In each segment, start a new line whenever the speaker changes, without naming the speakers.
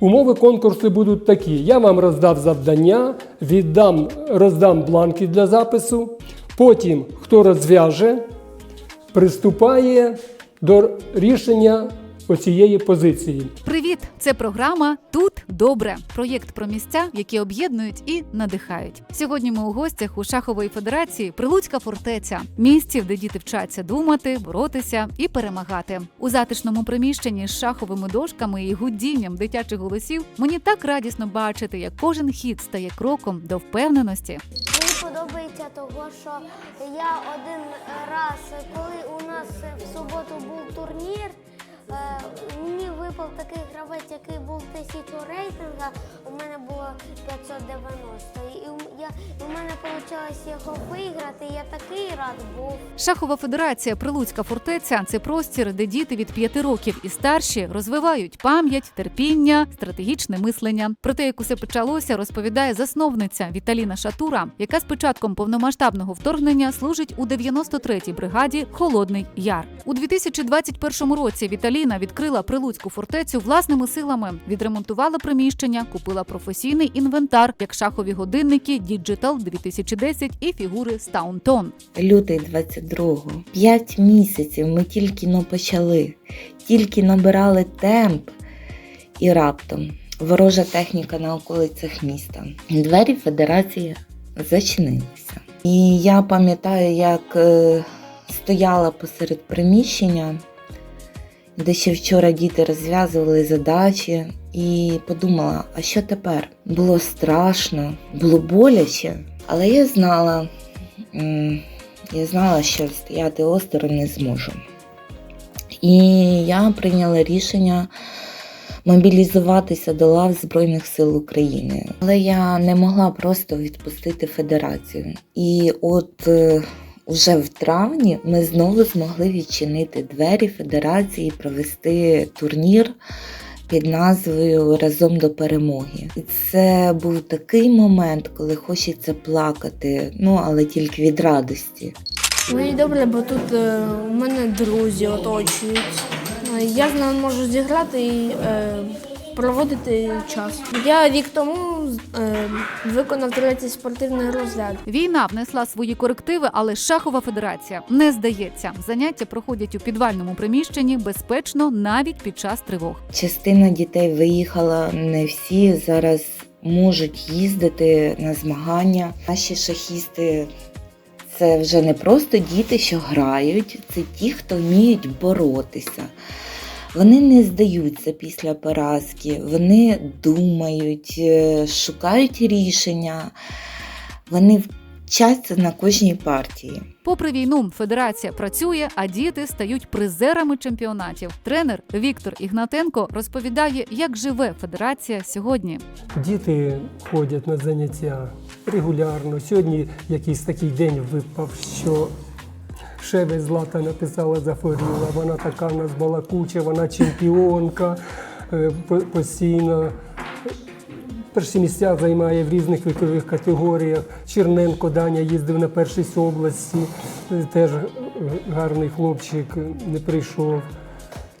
Умови конкурсу будуть такі: я вам роздав завдання, віддам, роздам бланки для запису. Потім, хто розв'яже, приступає до рішення оцієї позиції.
Привіт! Це програма Тут добре. Проєкт про місця, які об'єднують і надихають. Сьогодні ми у гостях у шахової федерації Прилуцька фортеця, місці, де діти вчаться думати, боротися і перемагати. У затишному приміщенні з шаховими дошками і гудінням дитячих голосів мені так радісно бачити, як кожен хід стає кроком до впевненості.
Мені подобається того, що я один раз, коли у нас в суботу був турнір, мені випав такий гравець, який був тисячу рейтинга, у мене було 590. І я, у мене вийшло його виграти. Я такий рад був.
Шахова федерація Прилуцька фортеця це простір, де діти від п'яти років і старші розвивають пам'ять, терпіння, стратегічне мислення. Про те, як усе почалося, розповідає засновниця Віталіна Шатура, яка з початком повномасштабного вторгнення служить у 93-й бригаді Холодний Яр. У 2021 році Віталіна відкрила Прилуцьку фортецю власними силами, відремонтувала приміщення, купила професійний інвентар, як шахові годинники Digital 2010 і фігури Стаунтон.
Лютий 22-го. П'ять місяців ми тільки но почали, тільки набирали темп і раптом ворожа техніка на околицях міста. Двері федерації зачинилися. І я пам'ятаю, як е, стояла посеред приміщення, де ще вчора діти розв'язували задачі, і подумала, а що тепер? Було страшно, було боляче, але я знала, я знала, що стояти осторонь не зможу. І я прийняла рішення мобілізуватися до лав Збройних сил України. Але я не могла просто відпустити федерацію. І от е, уже в травні ми знову змогли відчинити двері федерації, провести турнір під назвою Разом до перемоги. І це був такий момент, коли хочеться плакати, ну але тільки від радості.
Мені добре, бо тут е, у мене друзі оточують. Е, Я з ними можу зіграти і е, проводити час. Я рік тому е, виконав третій спортивний розряд.
Війна внесла свої корективи, але шахова федерація не здається. Заняття проходять у підвальному приміщенні безпечно навіть під час тривог.
Частина дітей виїхала, не всі зараз можуть їздити на змагання. Наші шахісти це вже не просто діти, що грають, це ті, хто вміють боротися. Вони не здаються після поразки, вони думають, е, шукають рішення, вони вчаться на кожній партії.
Попри війну, федерація працює, а діти стають призерами чемпіонатів. Тренер Віктор Ігнатенко розповідає, як живе федерація сьогодні.
Діти ходять на заняття регулярно. Сьогодні якийсь такий день випав, що Шевець Злата написала захворіла. Вона така в нас балакуча, вона чемпіонка е, постійно. Перші місця займає в різних вікових категоріях. Черненко Даня їздив на першість області, е, теж гарний хлопчик, не прийшов.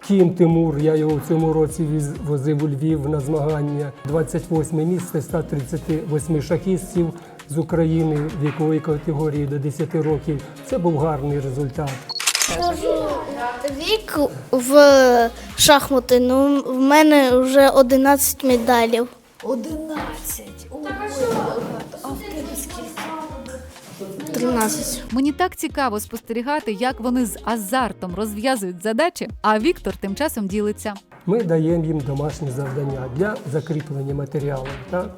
Кім Тимур, я його в цьому році возив у Львів на змагання. 28 місце 138 шахістів з України вікової категорії до 10 років. Це був гарний результат.
Вік в шахмати, ну в мене вже 11 медалів.
13.
Мені так цікаво спостерігати, як вони з азартом розв'язують задачі. А Віктор тим часом ділиться.
Ми даємо їм домашні завдання для закріплення матеріалу. Так?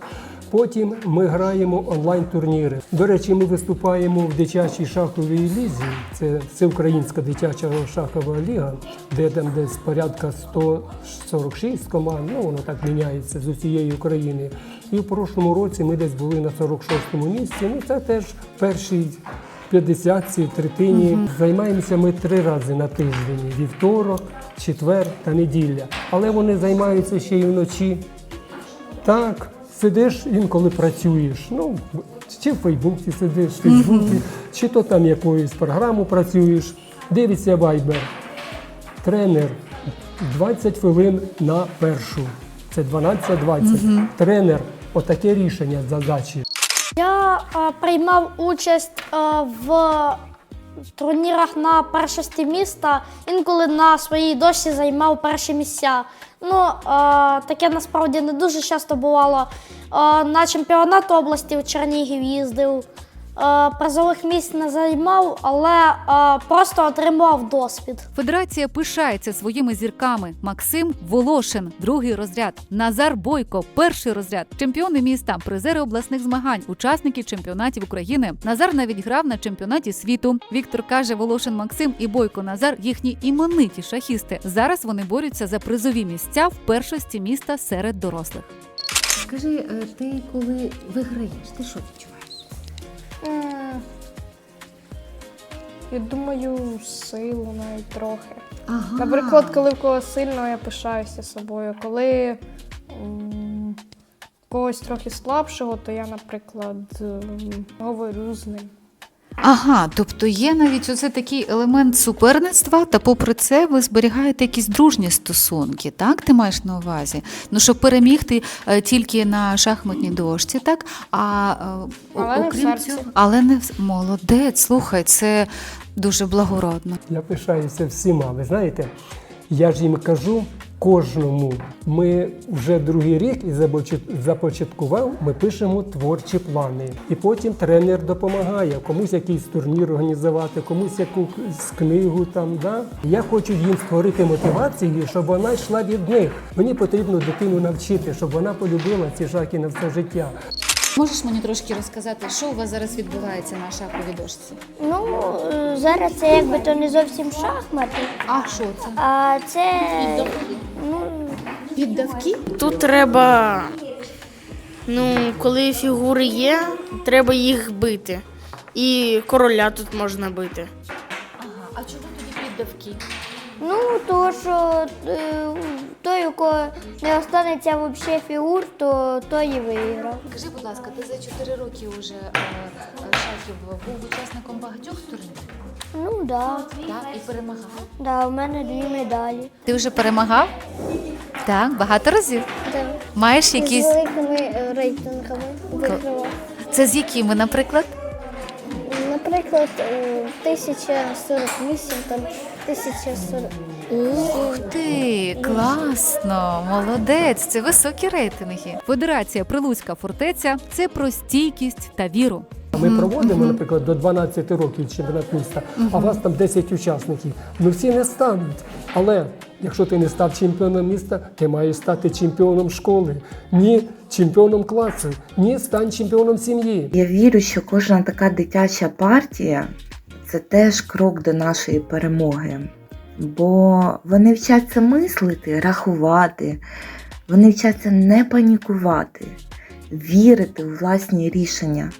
Потім ми граємо онлайн-турніри. До речі, ми виступаємо в дитячій шаховій лізі. Це всеукраїнська дитяча шахова ліга, де там десь порядка 146 команд. Ну воно так міняється з усієї України. І в прошлому році ми десь були на 46-му місці. Ну це теж перший 50 третині. Займаємося ми три рази на тиждень: вівторок, четвер та неділя. Але вони займаються ще й вночі. Так, сидиш інколи працюєш. Ну, чи в Фейсбуці сидиш, в Фейсбуці, чи то там якоюсь програму працюєш, дивишся вайбер. Тренер 20 хвилин на першу. Це Це 12-20. Тренер, отаке рішення задачі.
Я е, приймав участь е, в турнірах на першості міста, інколи на своїй дошці займав перші місця. Ну, е, таке насправді не дуже часто бувало. Е, на чемпіонат області в Чернігів їздив. Е, призових місць не займав, але е, просто отримував досвід.
Федерація пишається своїми зірками. Максим Волошин, другий розряд, Назар Бойко, перший розряд, чемпіони міста, призери обласних змагань, учасники чемпіонатів України. Назар навіть грав на чемпіонаті світу. Віктор каже, Волошин Максим і Бойко Назар їхні імениті шахісти. Зараз вони борються за призові місця в першості міста серед дорослих.
Скажи, е, ти коли виграєш, ти що відчуваєш?
Я думаю, силу навіть трохи.
Ага.
Наприклад, коли в когось сильно, я пишаюся собою. Коли м, когось трохи слабшого, то я, наприклад, м, говорю з ним.
Ага, тобто є навіть оце такий елемент суперництва, та попри це ви зберігаєте якісь дружні стосунки, так? Ти маєш на увазі? Ну, щоб перемігти е, тільки на шахматній дошці, так? А е, о-
Але не в
окрім
серці.
цього, але не в молодець, слухай, це дуже благородно.
Я пишаюся всіма. Ви знаєте, я ж їм кажу кожному. Ми вже другий рік і започаткував, ми пишемо творчі плани. І потім тренер допомагає комусь якийсь турнір організувати, комусь якусь книгу там. Да? Я хочу їм створити мотивацію, щоб вона йшла від них. Мені потрібно дитину навчити, щоб вона полюбила ці шахи на все життя.
Можеш мені трошки розказати, що у вас зараз відбувається на шаховій дошці?
Ну, е, зараз це якби то не зовсім шахмати,
А що це?
а це ну,
Піддавки?
Тут треба, ну, коли фігури є, треба їх бити. І короля тут можна бити.
Ну, то що е, той, у кого не останеться взагалі фігур, то той і виграв.
Скажи, будь ласка, ти за 4 роки вже е, е, шахів був учасником багатьох турнірів?
Ну да,
Так, і перемагав.
да, у мене дві медалі.
Ти вже перемагав? Так, багато разів.
Так.
Маєш якісь.
З великими рейтингами.
Це з якими, наприклад?
Наприклад, е, 1048, там 1040.
Ух ти, класно, молодець. Це високі рейтинги. Федерація Прилуцька фортеця це про стійкість та віру.
Ми проводимо, наприклад, до 12 років чемпіонат міста, а у вас там 10 учасників. Ну всі не стануть. Але якщо ти не став чемпіоном міста, ти маєш стати чемпіоном школи, ні чемпіоном класу, ні стань чемпіоном сім'ї.
Я вірю, що кожна така дитяча партія це теж крок до нашої перемоги. Бо вони вчаться мислити, рахувати, вони вчаться не панікувати, вірити у власні рішення.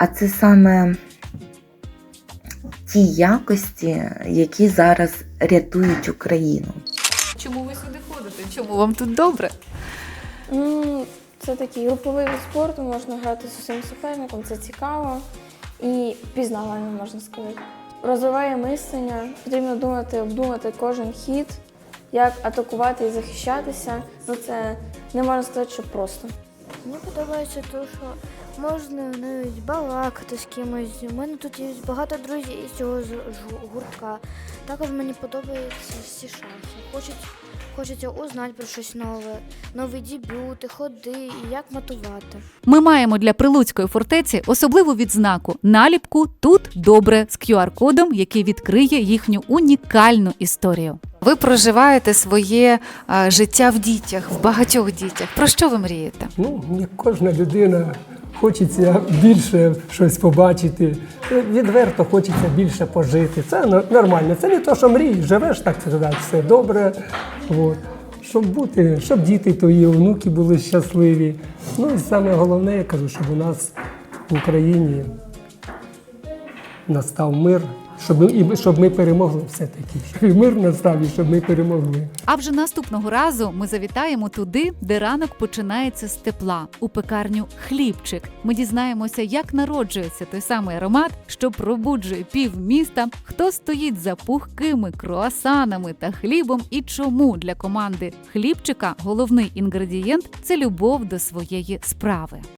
А це саме ті якості, які зараз рятують Україну.
Чому ви сюди ходите? Чому вам тут добре?
Ну, це такий груповий вид спорту, можна грати з усім суперником, це цікаво і пізнавально, можна сказати. Розвиває мислення, потрібно думати, обдумати кожен хід, як атакувати і захищатися. Ну це не можна сказати, що просто.
Мені подобається те, що можна навіть балакати з кимось. У мене тут є багато друзів із цього гуртка. Також мені подобаються всі шахи. Хочуть, хочеться узнати про щось нове, нові дебюти, ходи і як матувати.
Ми маємо для Прилуцької фортеці особливу відзнаку наліпку тут добре з QR-кодом, який відкриє їхню унікальну історію. Ви проживаєте своє е, життя в дітях, в багатьох дітях. Про що ви мрієте?
Ну, як кожна людина хочеться більше щось побачити. Відверто хочеться більше пожити. Це но- нормально. Це не то, що мрієш, живеш так це все добре. От. Щоб бути, щоб діти твої онуки були щасливі. Ну і саме головне, я кажу, щоб у нас в Україні настав мир, щоб і щоб ми перемогли все-таки. Мир настав, і щоб ми перемогли.
А вже наступного разу ми завітаємо туди, де ранок починається з тепла, у пекарню хлібчик. Ми дізнаємося, як народжується той самий аромат, що пробуджує пів міста, хто стоїть за пухкими круасанами та хлібом, і чому для команди хлібчика головний інгредієнт це любов до своєї справи.